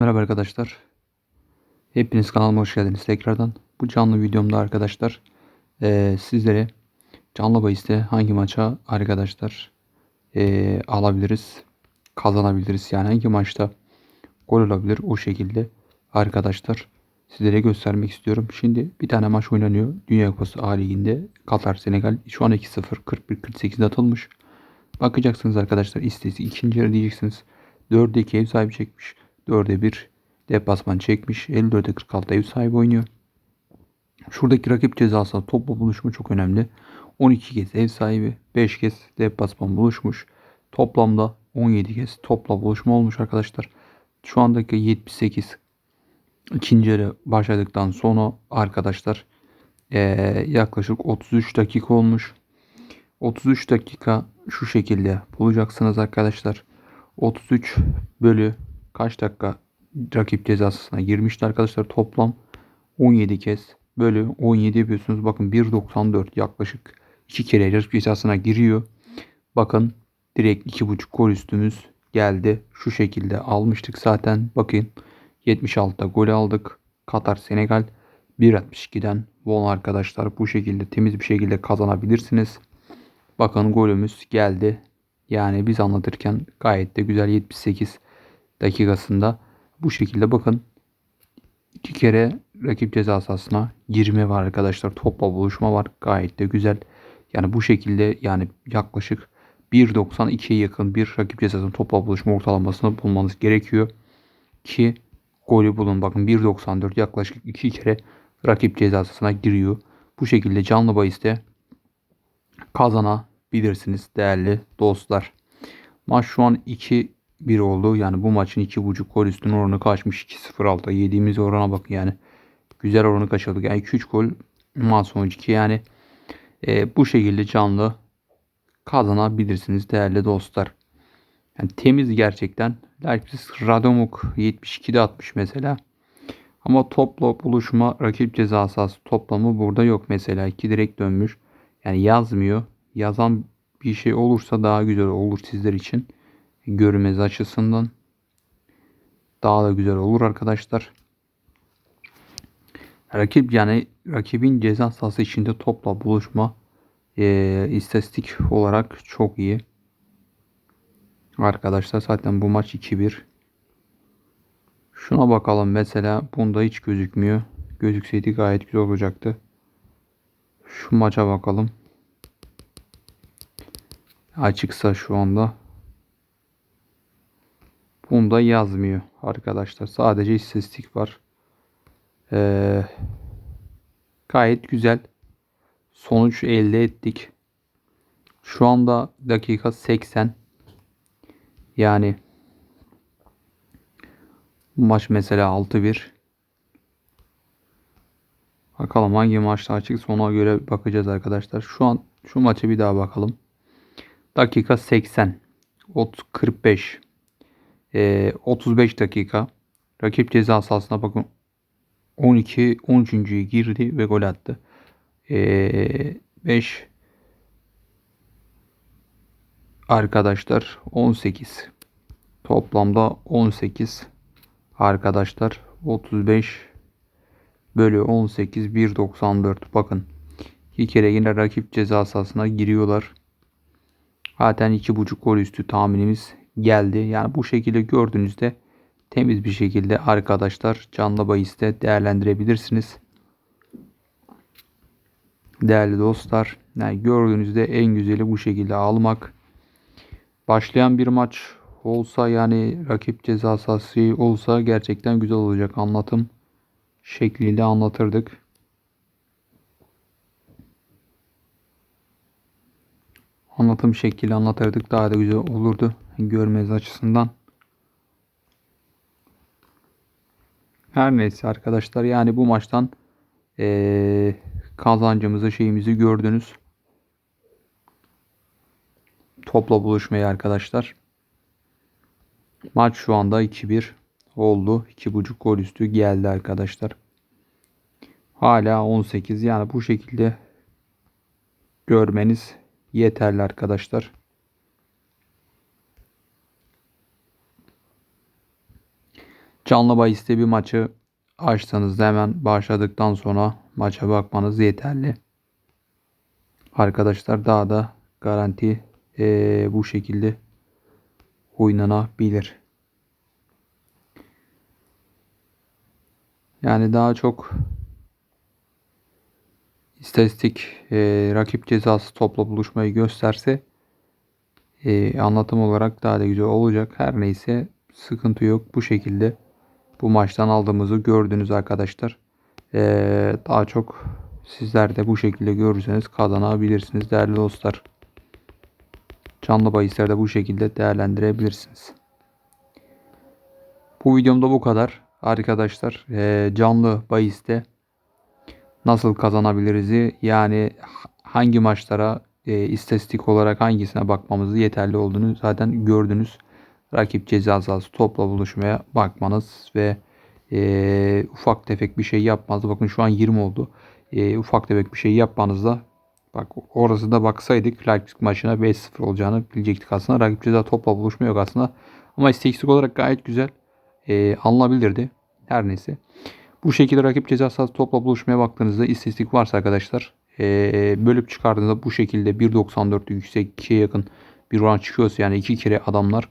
Merhaba arkadaşlar. Hepiniz kanalıma hoş geldiniz tekrardan. Bu canlı videomda arkadaşlar eee, sizlere canlı bahiste hangi maça arkadaşlar eee, alabiliriz, kazanabiliriz. Yani hangi maçta gol olabilir o şekilde arkadaşlar sizlere göstermek istiyorum. Şimdi bir tane maç oynanıyor. Dünya Kupası A Ligi'nde Katar Senegal şu an 2-0 41-48'de atılmış. Bakacaksınız arkadaşlar istesi ikinci yarı diyeceksiniz. 4'e 2 ev sahibi çekmiş. 4'e 1 deplasman çekmiş. 54'e 46 ev sahibi oynuyor. Şuradaki rakip cezası topla buluşma çok önemli. 12 kez ev sahibi, 5 kez deplasman buluşmuş. Toplamda 17 kez topla buluşma olmuş arkadaşlar. Şu andaki 78 ikinci yarı başladıktan sonra arkadaşlar eee, yaklaşık 33 dakika olmuş. 33 dakika şu şekilde bulacaksınız arkadaşlar. 33 bölü kaç dakika rakip cezasına girmişti arkadaşlar toplam 17 kez bölü 17 yapıyorsunuz. Bakın 1.94 yaklaşık 2 kere rakip cezasına giriyor. Bakın direkt 2.5 gol üstümüz geldi. Şu şekilde almıştık zaten. Bakın 76'da gol aldık. Katar Senegal 1.62'den Von arkadaşlar bu şekilde temiz bir şekilde kazanabilirsiniz. Bakın golümüz geldi. Yani biz anlatırken gayet de güzel 78 dakikasında bu şekilde bakın iki kere rakip ceza sahasına girme var arkadaşlar. Topla buluşma var. Gayet de güzel. Yani bu şekilde yani yaklaşık 1.92'ye yakın bir rakip cezasının topla buluşma ortalamasını bulmanız gerekiyor. Ki golü bulun. Bakın 1.94 yaklaşık iki kere rakip cezasına giriyor. Bu şekilde canlı bahiste kazanabilirsiniz değerli dostlar. Maç şu an 2-1 oldu. Yani bu maçın 2.5 gol üstün oranı kaçmış 2-0 altta. Yediğimiz orana bakın yani. Güzel oranı kaçırdık. Yani 2-3 gol maç sonucu 2 yani e, bu şekilde canlı kazanabilirsiniz değerli dostlar. Yani temiz gerçekten. Leipzig Radomuk 72'de atmış mesela. Ama topla buluşma rakip ceza sahası toplamı burada yok mesela. 2 direkt dönmüş. Yani yazmıyor. Yazan bir şey olursa daha güzel olur sizler için. Görmez açısından. Daha da güzel olur arkadaşlar. Rakip yani rakibin ceza sahası içinde topla buluşma e, istatistik olarak çok iyi. Arkadaşlar zaten bu maç 2-1. Şuna bakalım mesela bunda hiç gözükmüyor. Gözükseydi gayet güzel olacaktı. Şu maça bakalım. Açıksa şu anda. Bunda yazmıyor arkadaşlar. Sadece istatistik var. Ee, gayet güzel. Sonuç elde ettik. Şu anda dakika 80. Yani maç mesela 6-1. Bakalım hangi maçta açık sona göre bakacağız arkadaşlar. Şu an şu maça bir daha bakalım. Dakika 80. 30, 45. Ee, 35 dakika. Rakip ceza sahasına bakın. 12 13. girdi ve gol attı. Ee, 5 arkadaşlar 18 toplamda 18 arkadaşlar 35 bölü 18 1.94 bakın iki kere yine rakip ceza sahasına giriyorlar. Zaten 2.5 gol üstü tahminimiz geldi. Yani bu şekilde gördüğünüzde temiz bir şekilde arkadaşlar canlı bahiste değerlendirebilirsiniz. Değerli dostlar, yani gördüğünüzde en güzeli bu şekilde almak. Başlayan bir maç olsa yani rakip ceza sahası olsa gerçekten güzel olacak anlatım şekliyle anlatırdık. Anlatım şekliyle anlatırdık daha da güzel olurdu görmeniz açısından. Her neyse arkadaşlar yani bu maçtan ee, kazancımızı şeyimizi gördünüz. Topla buluşmayı arkadaşlar. Maç şu anda 2-1 oldu. 2.5 gol üstü geldi arkadaşlar. Hala 18 yani bu şekilde görmeniz yeterli arkadaşlar. Canlı bahiste bir maçı açsanız hemen başladıktan sonra maça bakmanız yeterli. Arkadaşlar daha da garanti eee, bu şekilde oynanabilir. Yani daha çok istatistik eee, rakip cezası topla buluşmayı gösterse eee, anlatım olarak daha da güzel olacak. Her neyse sıkıntı yok. Bu şekilde bu maçtan aldığımızı gördünüz arkadaşlar. Eee, daha çok sizler de bu şekilde görürseniz kazanabilirsiniz değerli dostlar. Canlı bahisleri de bu şekilde değerlendirebilirsiniz. Bu videomda bu kadar. Arkadaşlar eee, canlı bahiste nasıl kazanabiliriz'i yani hangi maçlara eee, istatistik olarak hangisine bakmamızı yeterli olduğunu zaten gördünüz. Rakip ceza sahası topla buluşmaya bakmanız ve eee, ufak tefek bir şey yapmanız. Bakın şu an 20 oldu. Eee, ufak tefek bir şey yapmanızda Bak orası da baksaydık Leipzig maçına 5-0 olacağını bilecektik aslında. Rakip ceza topla buluşma yok aslında. Ama istatistik olarak gayet güzel e, alınabilirdi. Her neyse. Bu şekilde rakip ceza sahası topla buluşmaya baktığınızda istatistik varsa arkadaşlar e, bölüp çıkardığınızda bu şekilde 1.94 yüksek 2'ye yakın bir oran çıkıyorsa yani iki kere adamlar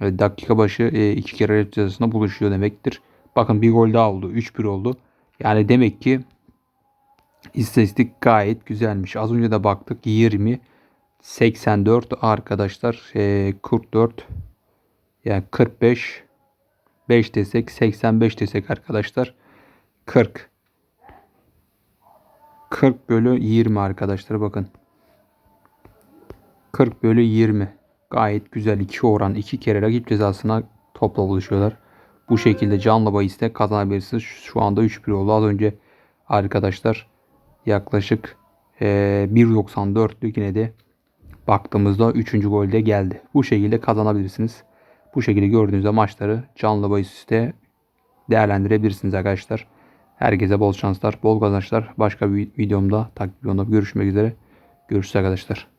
e, dakika başı e, iki kere rakip cezasında buluşuyor demektir. Bakın bir gol daha oldu. 3-1 oldu. Yani demek ki İstatistik gayet güzelmiş. Az önce de baktık 20 84 arkadaşlar e, 44 yani 45 5 desek 85 desek arkadaşlar 40 40 bölü 20 arkadaşlar bakın 40 bölü 20 gayet güzel iki oran iki kere rakip cezasına topla buluşuyorlar. Bu şekilde canlı bahiste kazanabilirsiniz. Şu anda 3-1 oldu. Az önce arkadaşlar yaklaşık e, 1.94'lük yine de baktığımızda 3. golde geldi. Bu şekilde kazanabilirsiniz. Bu şekilde gördüğünüzde maçları canlı bahiste değerlendirebilirsiniz arkadaşlar. Herkese bol şanslar, bol kazançlar. Başka bir videomda, takip videomda görüşmek üzere. Görüşürüz arkadaşlar.